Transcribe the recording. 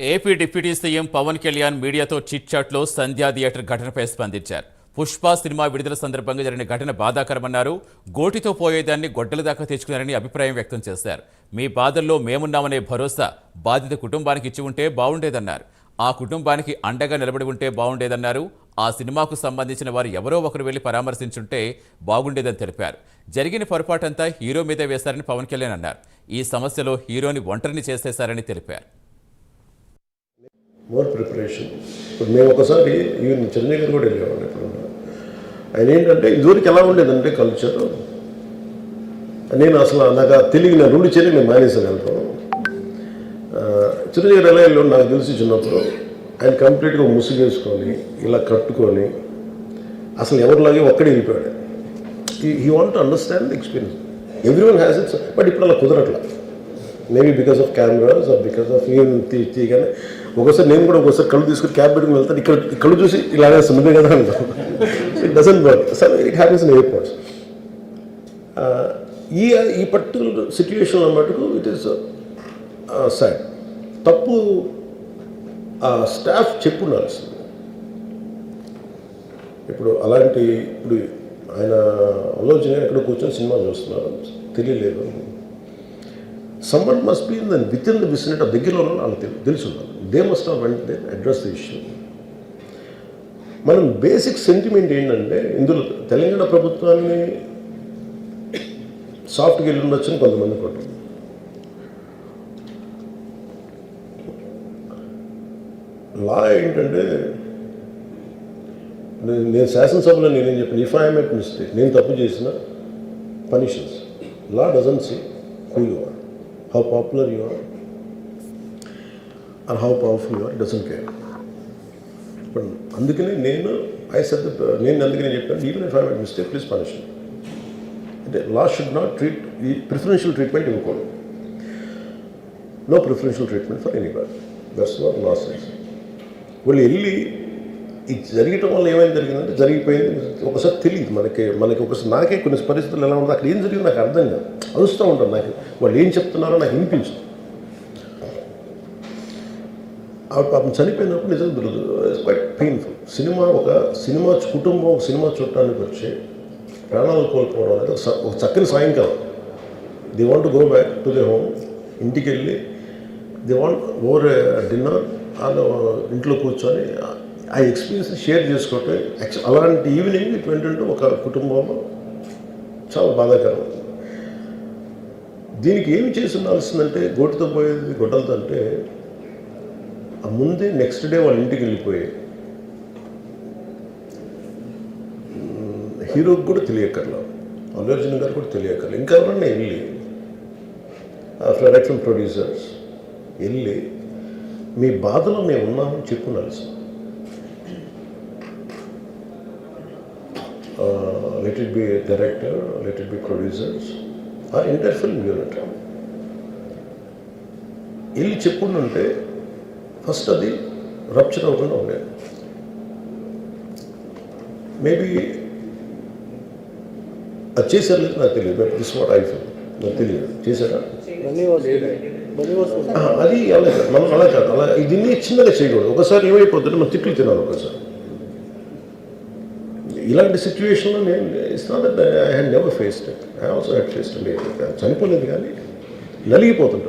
AP deputy CM Pawan Kalyan మీడియాతో chit చాట్లో సంధ్యా theatre ఘటనపై స్పందించారు. పుష్ప సినిమా విడుదల సందర్భంగా జరిగిన ఘటన బాధాకరమన్నారు. గోటితో పోయేదాన్ని గొడ్డల దాకా తెచ్చుకున్నారని అభిప్రాయం వ్యక్తం చేశారు. మీ బాధల్లో మేమున్నామనే భరోసా బాధిత కుటుంబానికి ఇచ్చి ఉంటే బాగుండేదన్నారు. ఆ కుటుంబానికి అండగా నిలబడి ఉంటే బాగుండేదన్నారు. ఆ సినిమాకు సంబంధించిన వారు ఎవరో ఒకరు వెళ్ళి పరామర్శించుంటే బాగుండేదని తెలిపారు. జరిగిన పొరపాటంతా హీరో మీదే వేశారని పవన్ కళ్యాణ్ అన్నారు. ఈ సమస్యలో హీరోని ఒంటరిని చేసేశారని తెలిపారు. మోర్ ప్రిపరేషన్ ఇప్పుడు మేము ఒకసారి ఈవెన్ చెన్నై గారు కూడా వెళ్ళేవాళ్ళం ఇప్పుడు ఆయన ఏంటంటే ఇదివరకు ఎలా ఉండేదంటే కల్చర్ నేను అసలు నాకు తెలివి నా రెండు చెల్లి నేను మానేసాను వెళ్తాం చిరంజీవి గారు ఎలా వెళ్ళాడు నాకు తెలిసి చిన్నప్పుడు ఆయన కంప్లీట్గా ముసుగేసుకొని ఇలా కట్టుకొని అసలు ఎవరిలాగే ఒక్కడే వెళ్ళిపోయాడు. He want to understand the experience every one has its but ఇప్పుడు అలా కుదరట్లా. Maybe because of cameras or because of even తీయగానే ఒకసారి నేను కూడా ఒకసారి కళ్ళు తీసుకుని క్యాబ్ పెట్టుకుని వెళ్తాను. ఇక్కడ కళ్ళు చూసి ఇలాగే సున్నదే కదా అంటాం it doesn't work some it happens in airports ఈ ఈ పర్టికులర్ సిచ్యువేషన్లో మటుకు ఇట్ ఈస్ సాడ్ తప్పు uh, స్టాఫ్ చెప్పు ఉండాల్సింది ఇప్పుడు అలాంటి ఇప్పుడు ఆయన ఆలోచన ఎక్కడ కూర్చొని సినిమా చూస్తున్నారు. తెలియలేదు. Someone must be in then with in the vicinity ఆ దగ్గరలో ఉన్న వాళ్ళకి తెలుసు తెలుసు they must of went they address the issue మనం బేసిక్ సెంటిమెంట్ ఏంటంటే ఇందులో తెలంగాణ ప్రభుత్వాన్ని సాఫ్ట్గా వెళ్ళి ఉండొచ్చని కొంతమంది కొట్టారు. లా ఏంటంటే నేను నేను శాసనసభలో నేనేం చెప్పాను ఇఫ్ ఐఎమ్ ఎట్ మిస్టేక్ నేను తప్పు చేసిన punishments law doesn't see who you are how popular you are and how powerful you are doesn't care ఇప్పుడు అందుకనే నేను ఐ సెడ్ నేను అందుకనే చెప్పాను even if I at mistake please punish అంటే లా షుడ్ నాట్ ట్రీట్ ఈ preferential treatment ఇవ్వకూడదు. No preferential treatment for any bar that's not law sense వాళ్ళు వెళ్ళి ఇది జరగటం వల్ల ఏమైనా జరిగిందంటే జరిగిపోయింది. ఒకసారి తెలియదు మనకి మనకి ఒకసారి నాకే కొన్ని పరిస్థితులు ఎలా ఉందో అక్కడ ఏం జరిగింది నాకు అర్థం కాదు. అరుస్తూ ఉంటాను నాకు. వాళ్ళు ఏం చెప్తున్నారో నాకు వినిపించదు. ఆవిడ పాపం చనిపోయినప్పుడు నిజం దొరకదు ఇట్స్ క్వైట్ పెయిన్ఫుల్ సినిమా ఒక సినిమా కుటుంబం ఒక సినిమా చూడటానికి వచ్చి ప్రాణాలు కోల్పోవడం అనేది ఒక స- ఒక చక్కని సాయంకాలం. The want go back to the home ఇంటికి వెళ్ళి ది వాంట్ ఓవర్ డిన్నర్ వాళ్ళు ఇంట్లో కూర్చొని ఆ ఎక్స్పీరియన్స్ షేర్ చేసుకోవటం అలాంటి ఈవినింగ్ ఇటువంటి ఒక కుటుంబంలో చాలా బాధాకరం. దీనికి ఏమి చేసి ఉండాల్సిందంటే గోటుతో పోయేది గొడ్డలతో అంటే ఆ ముందే నెక్స్ట్ డే వాళ్ళ ఇంటికి వెళ్ళిపోయాయి హీరోకి కూడా తెలియక్కర్లా. అల్లు అర్జున్ గారు కూడా తెలియక్కర్లేదు ఇంకా ఎవరన్నా వెళ్ళి ప్రొడక్షన్ ప్రొడ్యూసర్స్ వెళ్ళి మీ బాధలో మేము ఉన్నామని చెప్పుండాల్సి let it be director let it be producers ఆ ఇంటర్ ఫిల్మ్ యూనిట్ వెళ్ళి చెప్పుండుంటే ఫస్ట్ అది రప్చర్ అవ్వకుండా ఉండేది మేబీ అది చేశారు లేదు నాకు తెలియదు but this what I feel నాకు తెలియదు. చేశారా? అది అలా కాదు మనం అలా కాదు. అలా దీన్ని చిన్నగా చేయకూడదు. ఒకసారి ఏమైపోతుంటే మనం తిట్లు తినాలి ఒకసారి. ఇలాంటి సిచ్యువేషన్లో నేను it's not that I had never faced I also had faced చనిపోలేదు కానీ నలిగిపోతుంటాను